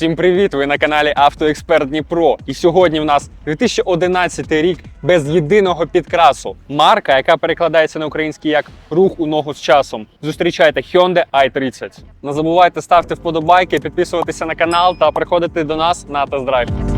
Всім привіт! Ви на каналі Автоексперт Дніпро. І сьогодні в нас 2011 рік без єдиного підкрасу. Марка, яка перекладається на український як рух у ногу з часом. Зустрічайте Hyundai i30. Не забувайте ставити вподобайки, підписуватися на канал та приходити до нас на тест-драйв.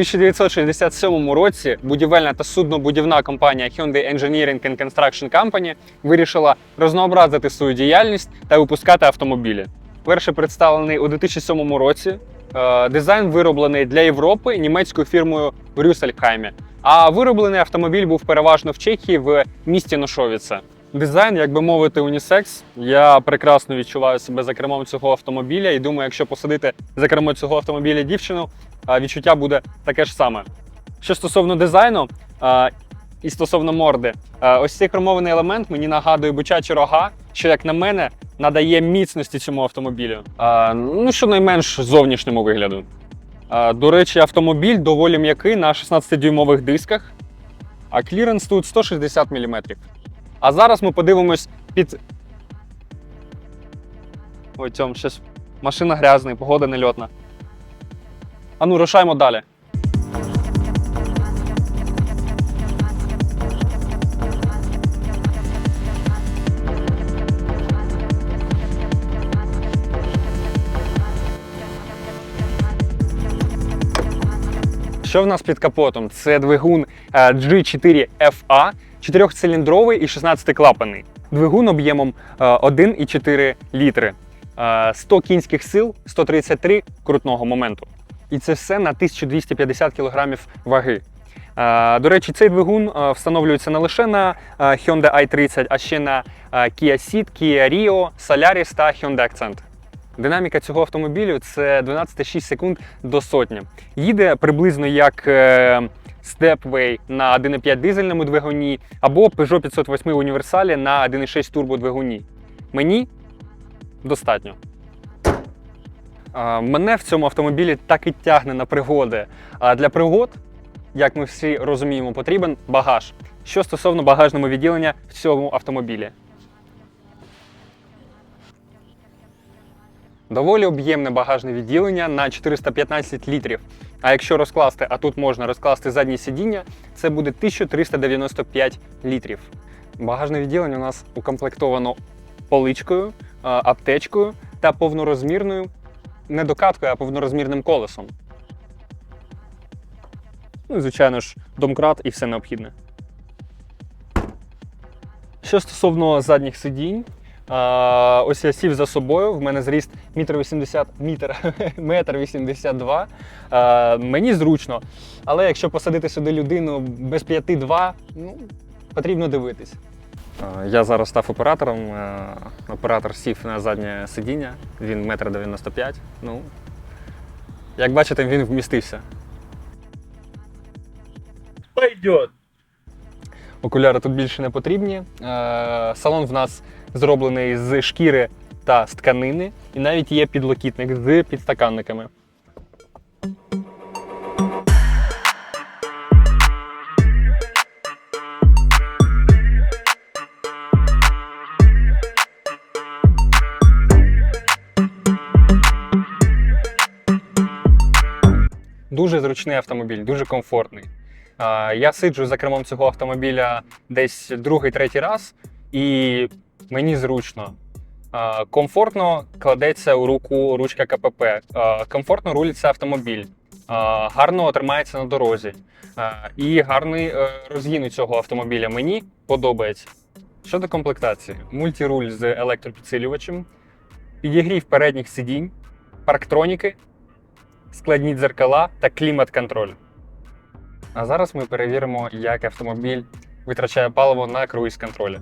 1967 році будівельна та суднобудівна компанія Hyundai Engineering and Construction Company вирішила рознообразити свою діяльність та випускати автомобілі. Перший представлений у 2007 році. Е, Дизайн вироблений для Європи німецькою фірмою в Рюссельхаймі. А вироблений автомобіль був переважно в Чехії в місті Ношовіце. Дизайн, як би мовити, унісекс. Я прекрасно відчуваю себе за кермом цього автомобіля і думаю, якщо посадити за кермо цього автомобіля дівчину, відчуття буде таке ж саме. Що стосовно дизайну і стосовно морди, ось цей хромований елемент мені нагадує бичачі рога, що, як на мене, надає міцності цьому автомобілю. Ну, щонайменш зовнішньому вигляду. До речі, автомобіль доволі м'який на 16-дюймових дисках, а кліренс тут 160 мм. А зараз ми подивимось під. Ой, цьому щось машина грязна, погода нельотна. А ну, рушаємо далі. Що в нас під капотом? Це двигун е, G4FA, 4-циліндровий і 16-клапаний. Двигун об'ємом е, 1,4 літри. Е, 100 кінських сил, 133 крутного моменту. І це все на 1250 кг ваги. Е, До речі, цей двигун е, встановлюється не лише на е, Hyundai i30, а ще на е, Kia Ceed, Kia Rio, Solaris та Hyundai Accent. Динаміка цього автомобілю це 12,6 секунд до сотні. Їде приблизно як е, Stepway на 1,5 дизельному двигуні або Peugeot 508 універсалі на 1,6 турбодвигуні. Мені достатньо. Мене в цьому автомобілі так і тягне на пригоди. А для пригод, як ми всі розуміємо, потрібен багаж. Що стосовно багажного відділення в цьому автомобілі. Доволі об'ємне багажне відділення на 415 літрів. А якщо розкласти, а тут можна розкласти заднє сидіння, це буде 1395 літрів. Багажне відділення у нас укомплектовано поличкою, аптечкою та повнорозмірною не докаткою, а повнорозмірним колесом. Ну звичайно ж, домкрат і все необхідне. Що стосовно задніх сидінь, а, ось я сів за собою, в мене зріст 1,80 метр, метр 82. А, мені зручно. Але якщо посадити сюди людину без 5,2, ну, потрібно дивитись. Я зараз став оператором. Оператор сів на заднє сидіння, він 1,95 м. Ну, як бачите, він вмістився. Пойдет. Окуляри тут більше не потрібні. Салон в нас зроблений з шкіри та з тканини, і навіть є підлокітник з підстаканниками. Дуже зручний автомобіль, дуже комфортний. Я сиджу за кермом цього автомобіля десь другий-третій раз, і мені зручно. Комфортно кладеться у руку ручка КПП, комфортно рулиться автомобіль, гарно тримається на дорозі. І гарний е, розгін у цього автомобіля мені подобається. Щодо комплектації, мультіруль з електропідсилювачем, підігрів передніх сидінь, парктроніки, складні дзеркала та клімат-контроль. А зараз ми перевіримо, як автомобіль витрачає паливо на круїз-контролі.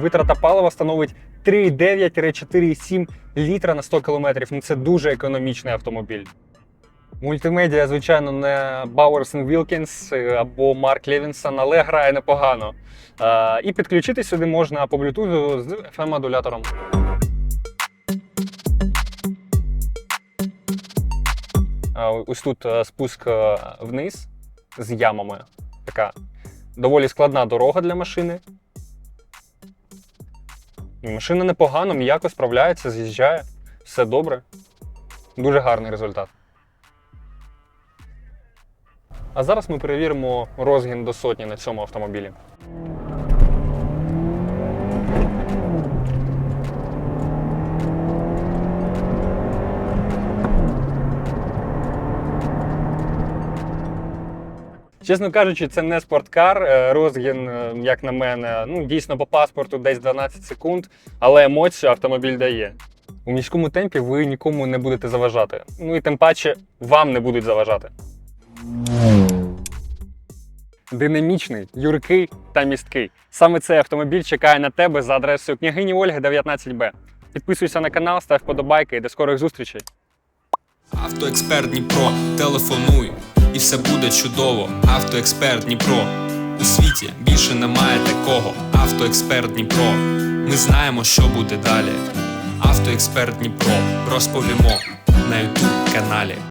Витрата палива становить 3,9-4,7 літра на 100 км. Ну це дуже економічний автомобіль. Мультимедіа, звичайно, не Bowers Wilkins або Марк Левінсон, але грає непогано. Е, І підключити сюди можна по Bluetooth з FM-модулятором. Ось тут е, спуск е, вниз з ямами. Така доволі складна дорога для машини. Машина непогано, м'яко справляється, з'їжджає. Все добре. Дуже гарний результат. А зараз ми перевіримо розгін до сотні на цьому автомобілі. Чесно кажучи, це не спорткар. Е, Розгін, е, як на мене, ну дійсно по паспорту десь 12 секунд, але емоцію автомобіль дає. У міському темпі ви нікому не будете заважати. Ну і тим паче вам не будуть заважати. Динамічний, юркий та місткий. Саме цей автомобіль чекає на тебе за адресою княгині Ольги 19Б. Підписуйся на канал, став подобайки і до скорих зустрічей. Автоексперт Дніпро, телефонуй, і все буде чудово. Автоексперт Дніпро. У світі більше немає такого. Автоексперт Дніпро. Ми знаємо, що буде далі. Автоексперт Дніпро. Розповімо на ютуб каналі.